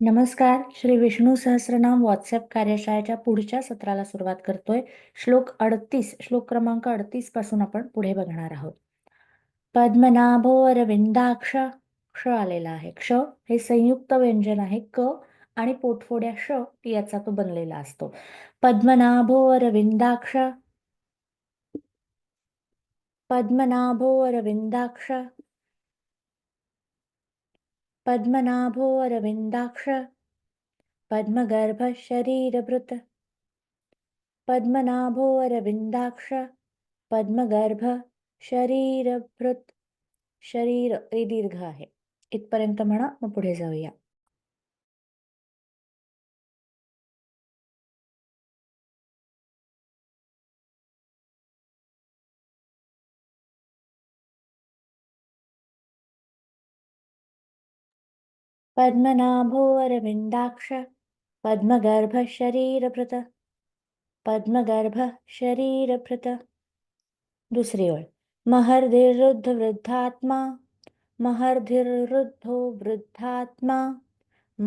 नमस्कार. श्री विष्णू सहस्रनाम व्हॉट्सअप कार्यशाळेच्या पुढच्या सत्राला सुरुवात करतोय. श्लोक अडतीस श्लोक क्रमांक अडतीसपासून आपण पुढे बघणार आहोत. पद्मनाभो अरविंदाक्ष क्ष आलेला आहे. क्ष हे संयुक्त व्यंजन आहे. क आणि पोटफोड्या श याचा तो बनलेला असतो. पद्मनाभो अरविंदाक्ष. पद्मनाभो अरविंदाक्ष. पद्मनाभो अरविंदाक्ष पद्मगर्भ शरीरभृत पद्मनाभो अरविंदाक्ष पद्मगर्भ शरीरभृत शरीर ए दीर्घ आहे. इथपर्यंत म्हणा मग पुढे जाऊया. पद्मनाभो पद्मगर्भशरीरभृत पद्मगर्भशरीरभृत। दुसरी ओळ महर्धिरुद्ध वृद्धात्मा महर्धिरुद्धो वृद्धात्मा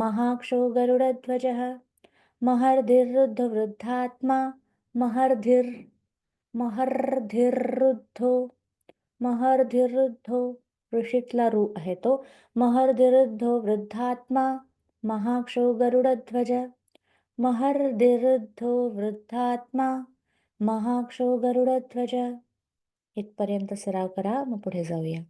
महाक्षो गरुडध्वजः महर्धिरुद्ध वृद्धात्मा महर्धिर् महर्धिरुद्धो महर्धिरुद्धो ऋषितला रू आहे तो. महर्धिरुद्धो वृद्धात्मा महाक्षो गरुडध्वज. महर्धिरुद्धो वृद्धात्मा महाक्षो गरुडध्वज. इथपर्यंत सराव करा मग पुढे जाऊया.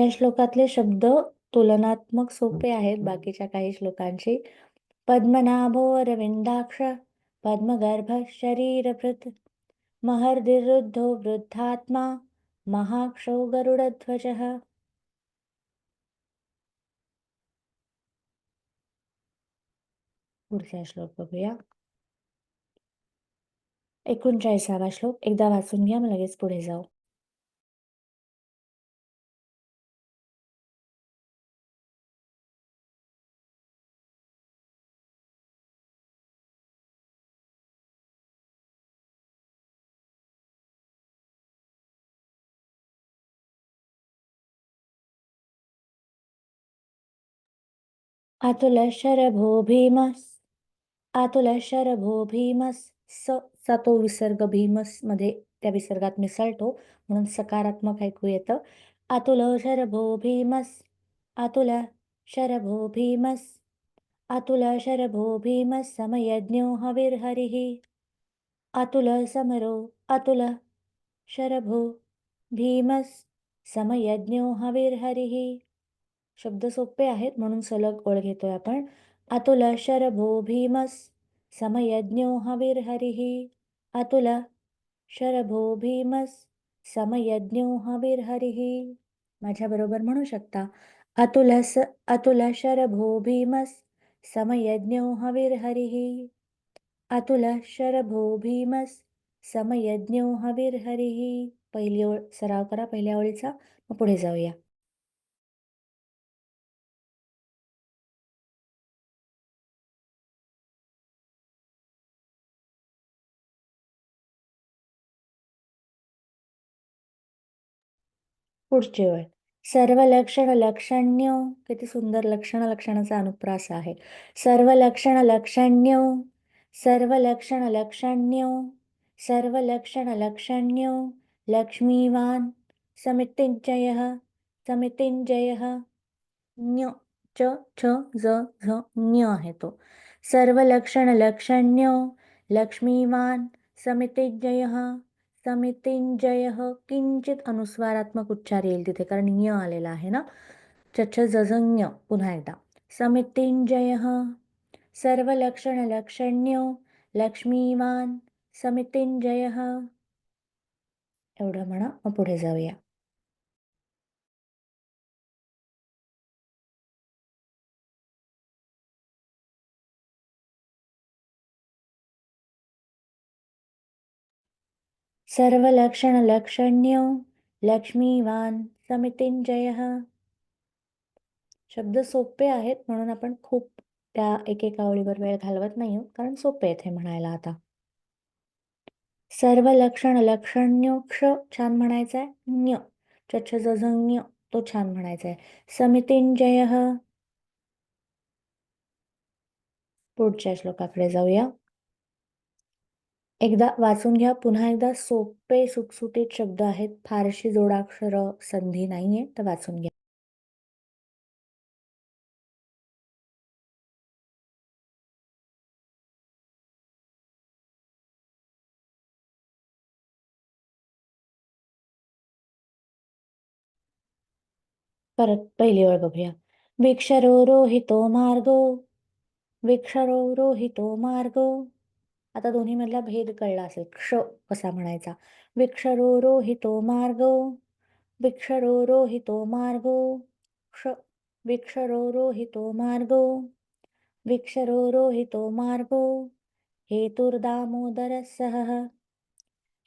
या श्लोकातले शब्द तुलनात्मक सोपे आहेत बाकीच्या काही श्लोकांशी. पद्मनाभो अरविंदाक्ष पद्मगर्भ शरीरभृत महर्धिरुद्धो वृद्धात्मा महाक्षो गरुडध्वज. पुढचा श्लोक बघूया. एकोणचाळीसावा श्लोक एकदा वाचून घ्या मग लगेच पुढे जाऊ. अतुल शरभो भीमस अतुल शरभो भीमस स सा तो विसर्ग भीमसमध्ये त्या विसर्गात मिसळतो. म्हणून सकारात्मक ऐकू येतं. अतुल शरभो भीमस अतुल शरभो भीमस अतुल शरभो भीमस समयज्ञो हविर्हरिः। अतुल समरो अतुल शरभो भीमस समयज्ञो हविर्हरिः। शब्द सोपे आहेत म्हणून सलग ओळ घेतोय आपण. अतुल शरभो भीमस समयज्ञो हवीर हरिः. अतुल शरभो भीमस समयज्ञो हवीर हरिः. माझ्याबरोबर म्हणू शकता. अतुल स अतुल शरभो भीमस समयज्ञो हवीर हरिः. अतुल शरभो भीमस समयज्ञो हवीर हरिः. पहिली ओळ सराव करा पहिल्या ओळीचा. मग पुढे जाऊया. पुढची ओळ सर्व लक्षण लक्षण्यो किती सुंदर लक्षण लक्षणाचा अनुप्रास आहे. सर्व लक्षण लक्षण्यो सर्व लक्षण लक्षण्यो सर्व लक्षण लक्षण्य लक्ष्मीवान समितिंजय समितिंजय न्य च छ ज झ ञ आहे तो. सर्व लक्षण लक्षण्य लक्ष्मीवान समितिंजय समितिंजय किंचित अनुस्वारात्मक उच्चार येईल तिथे कारण य आलेला आहे ना? चछ जजन्य पुन्हा एकदा. समितिंजय सर्व लक्षण लक्षण्य लक्ष्मीवान समितिंजय. एवढं म्हणा मग पुढे जाऊया. सर्व लक्षण लक्षण्यो लक्ष्मीवान समितिंजय. शब्द सोपे आहेत म्हणून आपण खूप त्या एकेका ओळीवर वेळ घालवत नाही आहोत कारण सोपे आहेत हे म्हणायला आता. सर्व लक्षण लक्षण्यो क्ष छान म्हणायचं आहे न्य. चच्छ तो छान म्हणायचा आहे समितिंजय. पुढच्या श्लोकाकडे जाऊया. एकदा वाचून घ्या. पुन्हा एकदा सोपे सुटसुटीत शब्द आहेत. फारशी जोडाक्षर संधी नाहीये तर वाचून घ्या. परत पहिली वेळ बघूया. विक्षरो रोहितो मार्गो. विक्षरो रोहितो मार्गो. आता दोन्ही मधला भेद कळला असेल. क्ष कसा म्हणायचा? विक्षरो रोहितो मार्गो. विक्षरो रोहितो मार्गो. क्ष विक्षरो रोहितो मार्गो. विक्षरो रोहितो मार्गो. हेतुर्दामोदरस्सहः.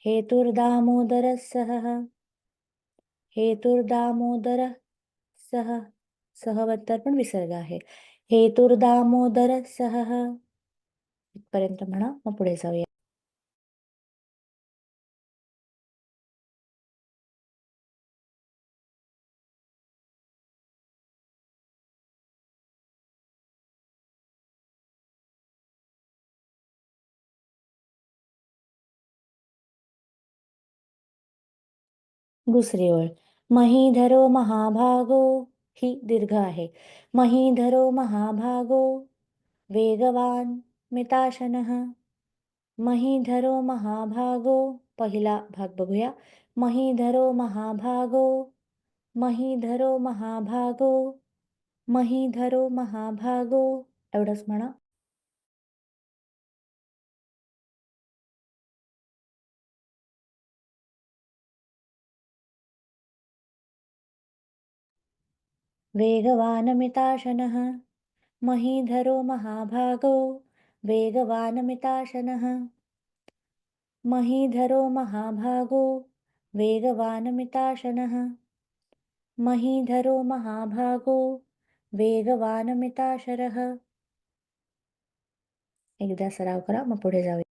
हेतुर्दामोदरस्सहः. हेतुर्दामोदर सह सह पण विसर्ग आहे. हेतुर्दामोदर सह इथपर्यंत म्हणा मग पुढे जाऊया. दुसरी ओळ. महीधरो महाभागो ही दीर्घ आहे. महीधरो महाभागो वेगवान मिताशनः। महीधरो महाभागो। पहिला भाग बघूया. महीधरो महाभागो। महीधरो महाभागो। महीधरो महाभागो। एवढंच म्हणा. वेगवानमिताशनः महीधरो महाभागो। वेगवानमिताशनः। महीधरो महाभागो वेगवानमिताशनः। महीधरो महाभागो वेगवानमिताशरः। एकदा सराव करा मग पुढे जाऊया.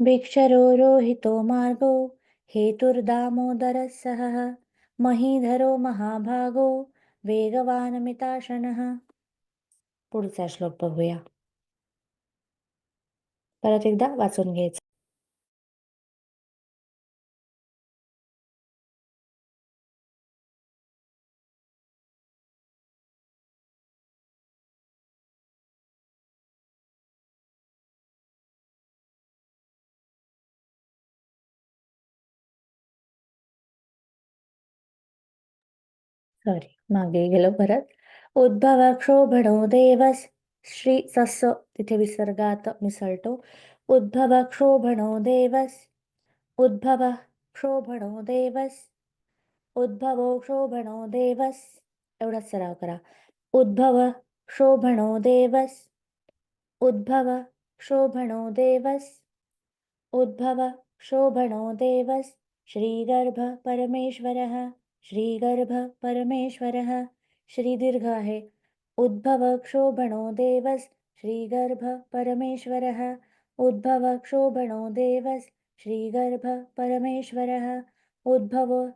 भिक्षरो रोहितो मार्गो हेतुर्दामोदरः महीधरो महाभागो वेगवानमिताशनः। पुढचा श्लोक बघूया. परत एकदा वाचून घ्यायचं. सॉरी मागे गेलो परत. उद्भव क्षोभणो देवस श्री सस तिथे विसर्गात मिसळतो. उद्भव क्षोभणो देवस उद्भव क्षोभणो देवस उद्भवो क्षोभणो देवस एवढाच सराव करा. उद्भव क्षोभणो देवस उद्भव क्षोभणो देवस उद्भव क्षोभणो देवस श्रीगर्भ परमेश्वरः. श्रीगर्भ परमेश्वरः। श्रीदीर्घ आहे। उद्भव क्षोभणो देवस। श्रीगर्भ परमेश्वरः। उद्भव क्षोभणो देवस। श्रीगर्भ परमेश्वरः। उद्भव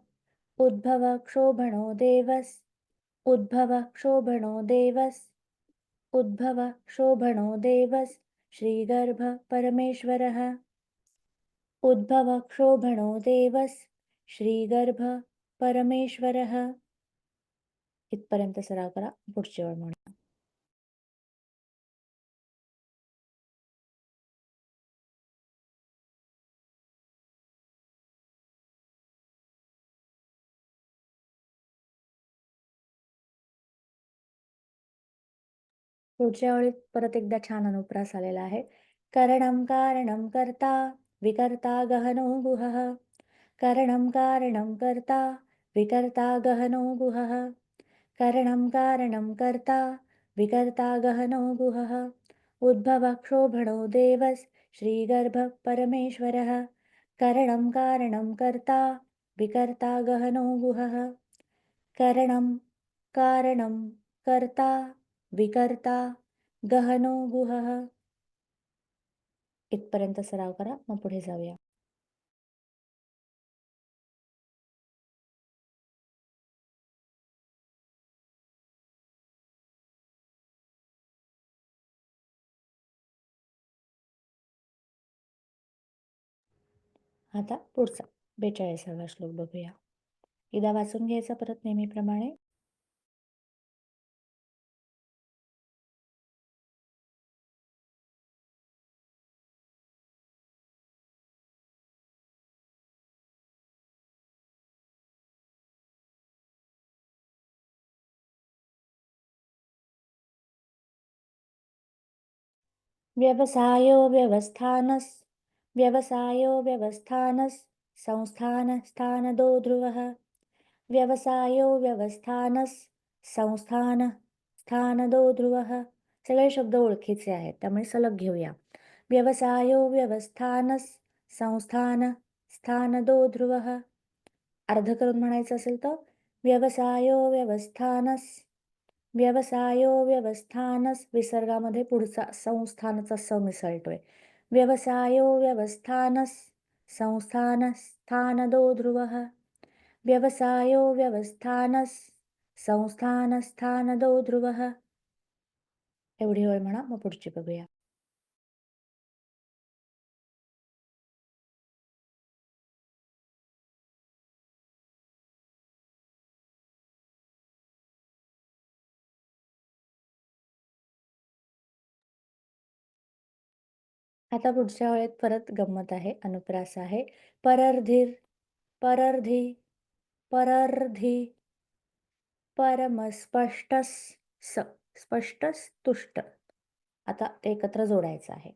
उद्भव क्षोभणो देवस। उद्भव क्षोभणो देवस। उद्भव क्षोभणो देवस। श्रीगर्भ परमेश्वरः। उद्भव क्षोभणो देवस। श्रीगर्भ परमेश्वरः. इथपर्यंत सराव करा पुढची ओळ म्हणा पुढच्या ओळीत परत एकदा छान अनुप्रास आलेला आहे. करणम कारणम करता विकर्ता गहनो गुह करणम कारणम करता विकर्ता गहनो गुहः। करणं कारणं कर्ता विकर्ता गहनो गुहः। उद्भवक्षोभणो देवस् श्रीगर्भः परमेश्वरः। करणं कारणं कर्ता विकर्ता गहनो गुहः। करणं कारणं कर्ता विकर्ता गहनो गुहः। इथपर्यंत सराव करा मग पुढे जाऊया. आता पुढचा बेचाळीसावा श्लोक बघूया. इदा वाचून घ्यायचा परत नेहमीप्रमाणे. व्यवसायो व्यवस्थानस व्यवसायो व्यवस्थानस् संस्थानस्थानदो ध्रुवः। व्यवसायो व्यवस्थानस् संस्थान स्थानदो ध्रुवः। सगळे शब्द ओळखीचे आहेत त्यामुळे सलग घेऊया. व्यवसायो व्यवस्थानस संस्थान स्थानदो ध्रुवः. अर्ध करून म्हणायचं असेल तर व्यवसायो व्यवस्थानस व्यवसायो व्यवस्थानस विसर्गामध्ये पुढचा संस्थानचा स मिसळतोय. व्यवसायो व्यवस्थानस् संस्थानस्थानदो ध्रुवः। व्यवसायो व्यवस्थानस् संस्थानस्थानदो ध्रुवः। एवढी वेळ म्हणा मग पुढची बघूया. आता पुढच्या वेळेत परत गंमत आहे अनुप्रास आहे. परर्धीर परर्धी परर्धी परमस्पष्टस स स्पष्टस तुष्ट. आता ते एकत्र जोडायचं आहे.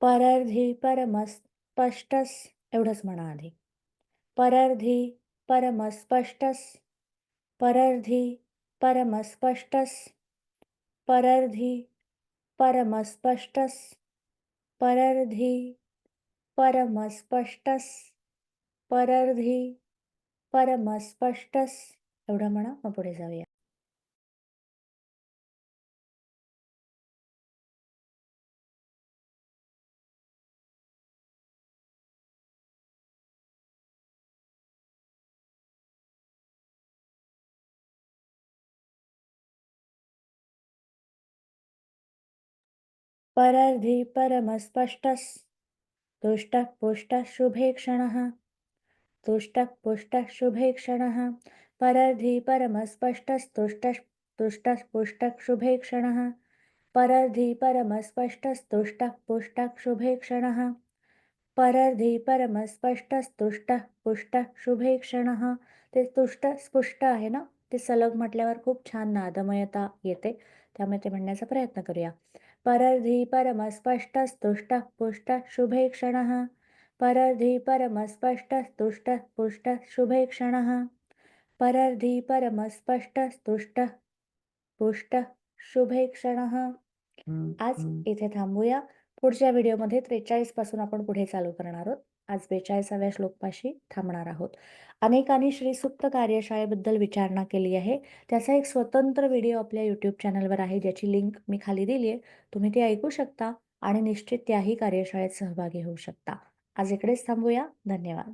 परर्धी परमस्पष्टस एवढंच म्हणा आधी. परर्धी परमस्पष्टस परर्धी परमस्पष्टस परर्धी परमस्पष्टस परर्धी परमस्पष्टस परर्धी परमस्पष्टस. एवढं म्हणा मग पुढे जाऊया. परर्धि परमस्पष्टस। तुष्टः पुष्टः शुभे क्षणः। तुष्टः पुष्टः शुभे क्षणः। परर्धी परमस्पष्टस्तुष्टः तुष्टः पुष्टः शुभे क्षणः। परमस्पष्टस्तुष्टः पुष्टः शुभे क्षणः। परमस्पष्टस्तुष्टः पुष्टः शुभे क्षणः। ते तुष्ट स्पुष्ट आहे ना? ते सलग म्हटल्यावर खूप छान नादमयता येते. त्यामुळे ते म्हणण्याचा प्रयत्न करूया. परर्धी परमस्पष्टस्तुष्टः पुष्टः शुभे क्षणः परर्धी परमस्पष्टस्तुष्टः पुष्टः शुभे क्षणः परर्धी परमस्पष्टस्तुष्टः पुष्टः शुभे क्षणः आज इथे थांबूया. पुढच्या व्हिडिओमध्ये त्रेचाळीसपासून आपण पुढे चालू करणार आहोत. आज बेचाळीसाव्या श्लोकपाशी थांबणार आहोत. अनेकांनी श्रीसुप्त कार्यशाळेबद्दल विचारणा केली आहे. त्याचा एक स्वतंत्र व्हिडिओ आपल्या यूट्यूब चॅनलवर आहे ज्याची लिंक मी खाली दिली आहे. तुम्ही ती ऐकू शकता आणि निश्चित त्याही कार्यशाळेत सहभागी होऊ शकता. आज इकडेच थांबूया. धन्यवाद.